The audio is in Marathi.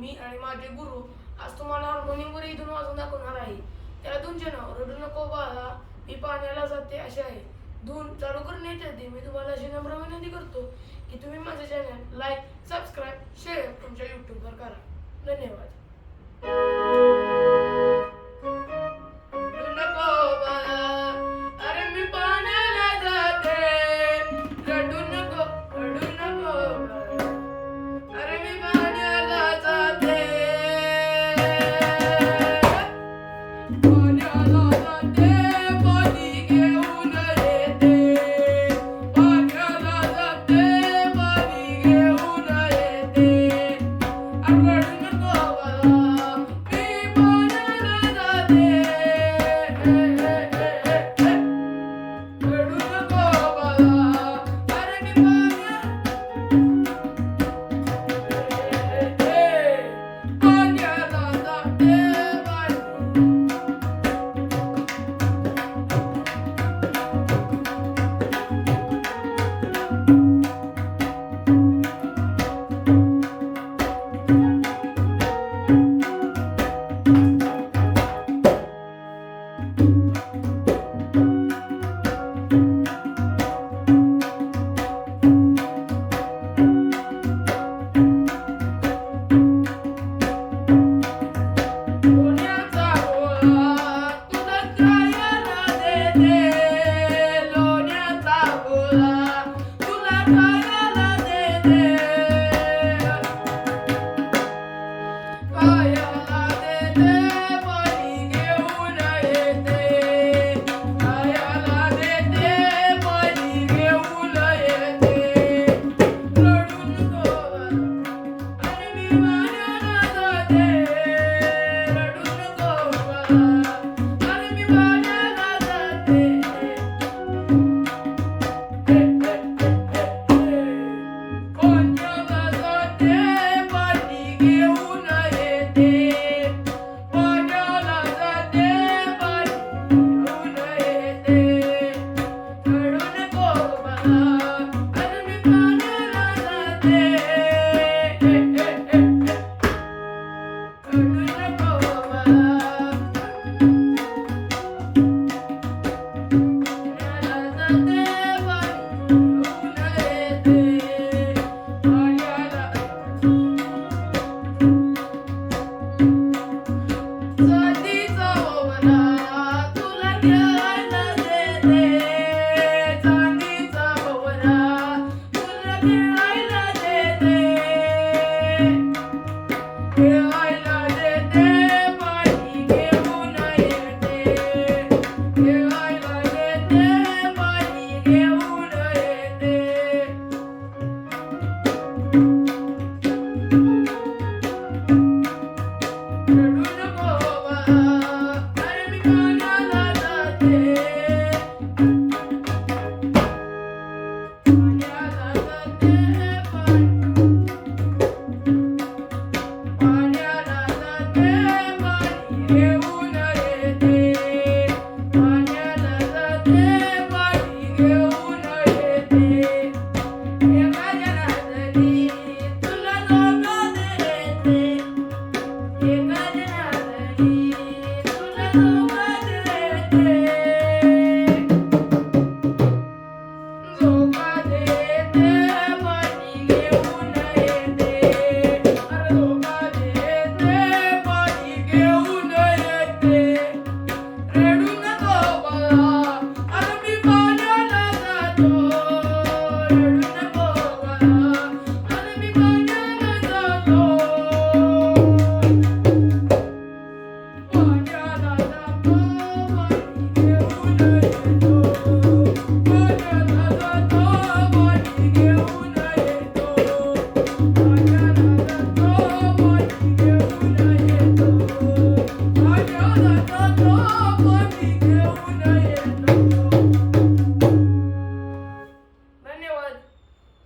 मी आणि माझे गुरु आज तुम्हाला हार्मोनियमवर इथून वाजून दाखवणार आहे. त्याला धून नाव रडू नको बाळा मी पाण्याला जाते असे आहे. धून चालू करण्याच्या आधी मी तुम्हाला अशी नम्र विनंती करतो की तुम्ही माझे चॅनल लाईक सबस्क्राईब शेअर तुमच्या यूट्यूबवर करा. धन्यवाद. Hola, hola. you.